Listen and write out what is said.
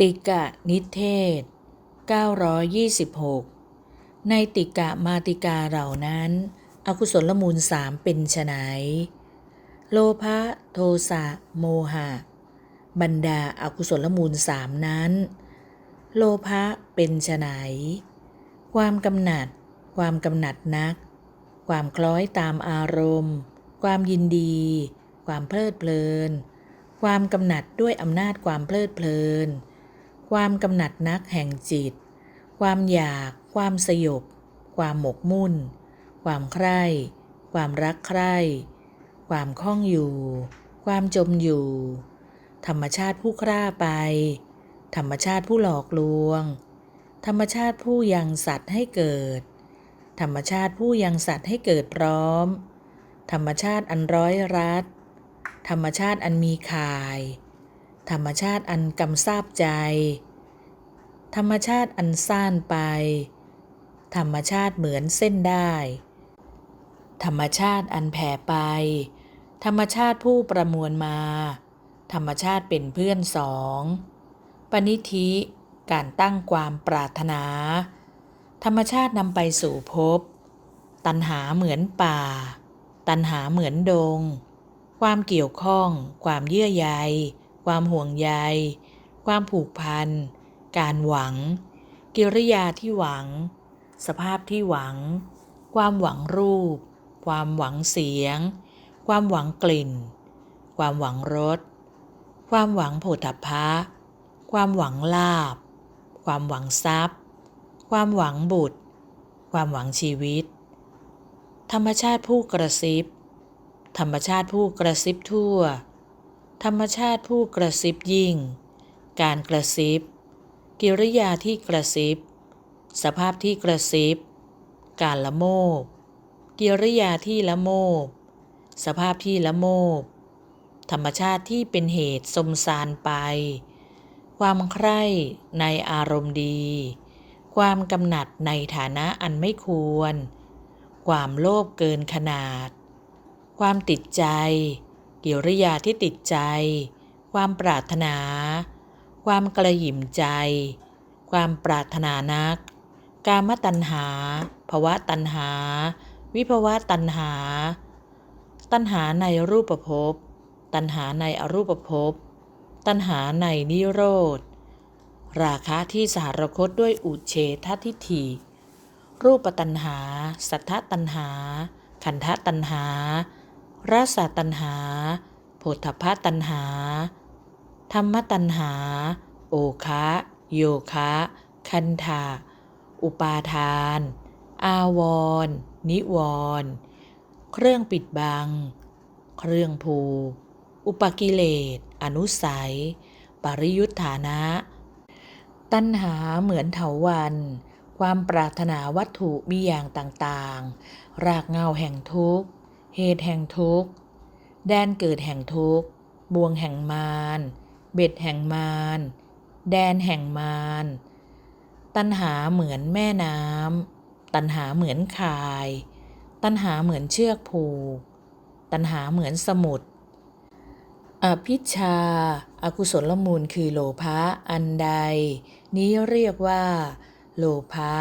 ติกะนิเทศ 926 ในติกะมาติกาเหล่านั้น อกุศลมูลสามเป็นไฉนโลภะโทสะโมหะ บรรดาอากุศลมูลสามนั้น โลภะเป็นไฉนความกำหนัด ความกำหนัดนัก ความคล้อยตามอารมณ์ ความยินดี ความเพลิดเพลิน ความกำหนัดด้วยอำนาจความเพลิดเพลิน ความกำหนัดนักแห่งจิต ความอยาก ความสยบ ความหมกมุ่น ความใคร่ ความรักใคร่ ความคล้องอยู่ ความจมอยู่ ธรรมชาติผู้คร่าไป ธรรมชาติผู้หลอกลวง ธรรมชาติผู้ยังสัตว์ให้เกิด ธรรมชาติผู้ยังสัตว์ให้เกิดพร้อม ธรรมชาติอันร้อยรัด ธรรมชาติอันมีข่าย ธรรมชาติอันกำซาบใจ ธรรมชาติอันซ่านไป ธรรมชาติเหมือนเส้นได้ ธรรมชาติอันแผ่ไป ธรรมชาติผู้ประมวลมา ธรรมชาติเป็นเพื่อนสอง ปณิธิการตั้งความปรารถนา ธรรมชาตินำไปสู่ภพตัณหาเหมือนป่า ตัณหาเหมือนดง ความเกี่ยวข้อง ความเยื่อใย ความห่วงใย ความผูกพัน การหวัง กิริยาที่หวัง สภาพที่หวัง ความหวังรูป ความหวังเสียง ความหวังกลิ่น ความหวังรส ความหวังโผฏฐัพพะความหวังลาบ ความหวังทรัพย์ ความหวังบุตร ความหวังชีวิต ธรรมชาติผู้กระซิบ ธรรมชาติผู้กระซิบทั่ว ธรรมชาติผู้กระซิบยิ่ง การกระซิบ กิริยาที่กระซิบ สภาพที่กระซิบ การละโมบ กิริยาที่ละโมบ สภาพที่ละโมบ ธรรมชาติที่เป็นเหตุสมสารไป ความใคร่ในอารมณ์ดี ความกำหนัดในฐานะอันไม่ควร ความโลภเกินขนาด ความติดใจ กิริยาที่ติดใจ ความปรารถนา ความกระหยิ่มใจ ความปรารถนานัก กามตัณหาภวะตัณหา วิภวะตัณหา ตัณหาในรูปภพ ตัณหาในอรูปภพ ตัณหาในนิโรธ ราคะที่สหรคตด้วยอุเฉททิฏฐิรูปตัณหา สัทธตัณหา ขันธตัณหา รสตัณหาโผฏฐัพพตัณหา ธรรมตัณหา โอคะ โยคะ คันธาอุปาทาน อาวรนิวรเครื่องปิดบัง เครื่องผูอุปกิเลส อนุสัย ปริยุทธานะ ตัณหาเหมือนเถาวัน ความปรารถนาวัตถุมีอย่างต่างๆ รากเงาแห่งทุกข์ เหตุแห่งทุกข์ แดนเกิดแห่งทุกข์ บ่วงแห่งมาร เบ็ดแห่งมาร แดนแห่งมาร ตัณหาเหมือนแม่น้ำ ตัณหาเหมือนคาย ตัณหาเหมือนเชือกผูก ตัณหาเหมือนสมุดอภิชาอากุศลมูลคือโลภะอันใด นี้เรียกว่า โลภะ